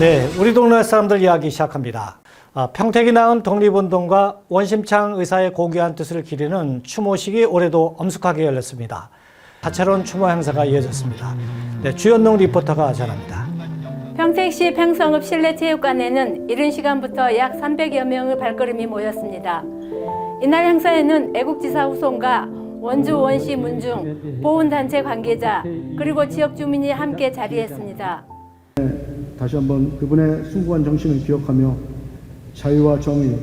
네, 우리 동네 사람들 이야기 시작합니다. 아, 평택이 낳은 독립운동과 원심창 의사의 고귀한 뜻을 기리는 추모식이 올해도 엄숙하게 열렸습니다. 다채로운 추모 행사가 이어졌습니다. 네, 주연농 리포터가 전합니다. 평택시 팽성읍 실내체육관에는 이른 시간부터 약 300여 명의 발걸음이 모였습니다. 이날 행사에는 애국지사 후손과 원주 원시 문중, 보훈단체 관계자, 그리고 지역 주민이 함께 자리했습니다. 다시 한번 그분의 숭고한 정신을 기억하며 자유와 정의,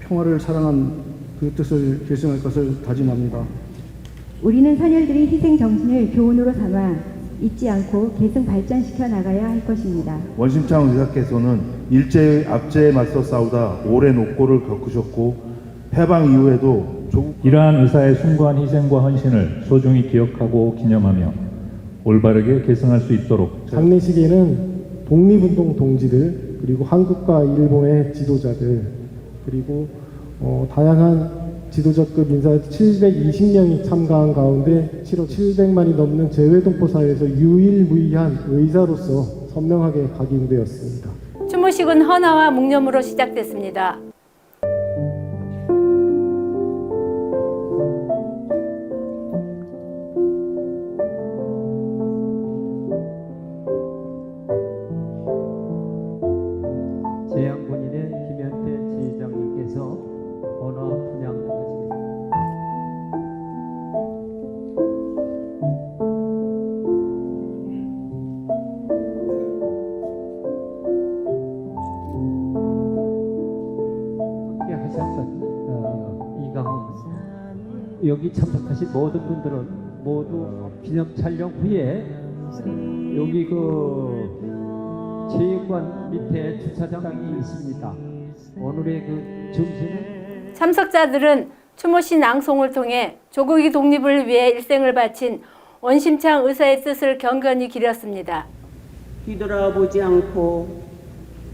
평화를 사랑한 그 뜻을 계승할 것을 다짐합니다. 우리는 선열들의 희생 정신을 교훈으로 삼아 잊지 않고 계승 발전시켜 나가야 할 것입니다. 원심창 의사께서는 일제의 압제에 맞서 싸우다 오랜 옥고를 겪으셨고 해방 이후에도 조국 이러한 의사의 숭고한 희생과 헌신을 소중히 기억하고 기념하며 올바르게 계승할 수 있도록 장례식에는 독립운동 동지들 그리고 한국과 일본의 지도자들 그리고 어, 다양한 지도자급 인사 720명이 참가한 가운데 7억 700만이 넘는 재외동포 사회에서 유일무이한 의사로서 선명하게 각인되었습니다. 추모식은 헌화와 묵념으로 시작됐습니다. 재향본인의 김현태 지휘장님께서 언어 분양 하시겠습니다. 여기 참석하신 모든 분들은 모두 기념 촬영 후에 여기 그 체육관 밑에 주차장이 있습니다. 오늘의 그 정신은 참석자들은 추모식 낭송을 통해 조국의 독립을 위해 일생을 바친 원심창 의사의 뜻을 경건히 기렸습니다. 뒤돌아보지 않고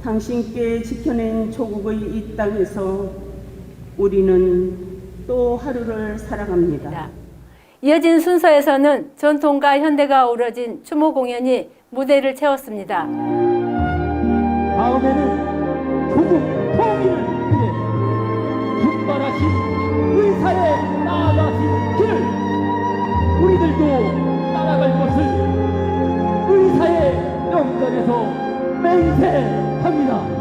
당신께 지켜낸 조국의 이 땅에서 우리는 또 하루를 살아갑니다. 이어진 순서에서는 전통과 현대가 어우러진 추모 공연이 무대를 채웠습니다. 다음에는 조국 통일을 위해 분발하신 의사의 나아가신 길을 우리들도 따라갈 것을 의사의 명전에서 맹세합니다.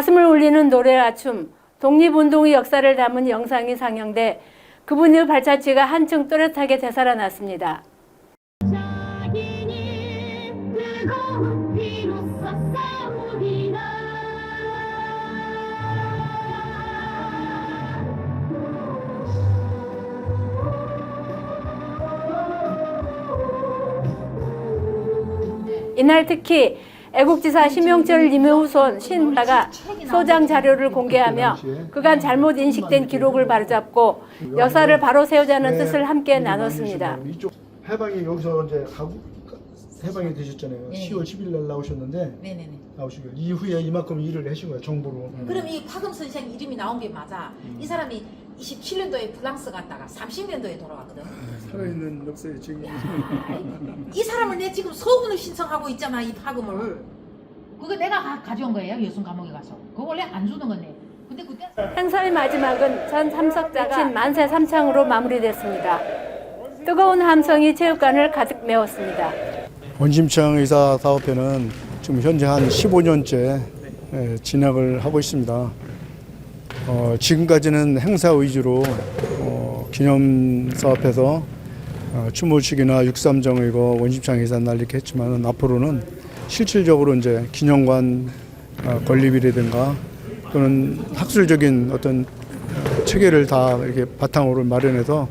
가슴을 울리는 노래와 춤, 독립운동의 역사를 담은 영상이 상영돼 그분의 발자취가 한층 또렷하게 되살아났습니다. 이날 특히 애국지사 심용철 님의후손 신다가 소장 자료를 공개하며 그간 잘못 인식된 기록을 바로잡고 역사를 바로 세우자는 뜻을 함께 나눴습니다. 이쪽 해방이 여기서 이제 해방이 되셨잖아요. 10월 10일 날 나오셨는데 네네네. 나오시고 이후에 이만큼 일을 하신 거예요. 정부로. 그럼 이 파금 선생 이름이 나온 게 맞아. 이 사람이 27년도에 프랑스 갔다가 30년도에 돌아왔거든. 살아있는 역사의 증인. 이 사람을 내 지금 소문을 신청하고 있잖아 이 파금을. 그거 내가 가, 가져온 거예요 여순 감옥에 가서. 그거 원래 안 주는 건데. 근데 그때 행사의 마지막은 전 참석자가 친 만세 삼창으로 마무리됐습니다. 뜨거운 함성이 체육관을 가득 메웠습니다. 원심창 의사 사업회는 지금 현재 한 15년째 진행을 하고 있습니다. 어, 지금까지는 행사 위주로 어, 기념 사업에서 어, 추모식이나 육삼정의고 원심창 의사 날 이렇게 했지만 앞으로는 실질적으로 이제 기념관 어, 건립이라든가 또는 학술적인 어떤 어, 체계를 다 이렇게 바탕으로 마련해서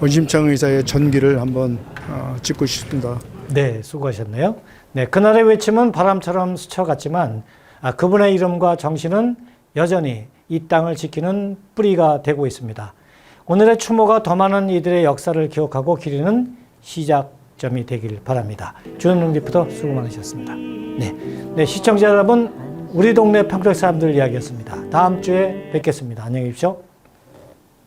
원심창 의사의 전기를 한번 어, 찍고 싶습니다. 네, 수고하셨네요. 네, 그날의 외침은 바람처럼 스쳐갔지만 아, 그분의 이름과 정신은 여전히 이 땅을 지키는 뿌리가 되고 있습니다. 오늘의 추모가 더 많은 이들의 역사를 기억하고 기리는 시작점이 되길 바랍니다. 주현웅 리포터 수고 많으셨습니다. 네, 네 시청자 여러분, 우리 동네 평택 사람들 이야기였습니다. 다음 주에 뵙겠습니다. 안녕히 계십시오.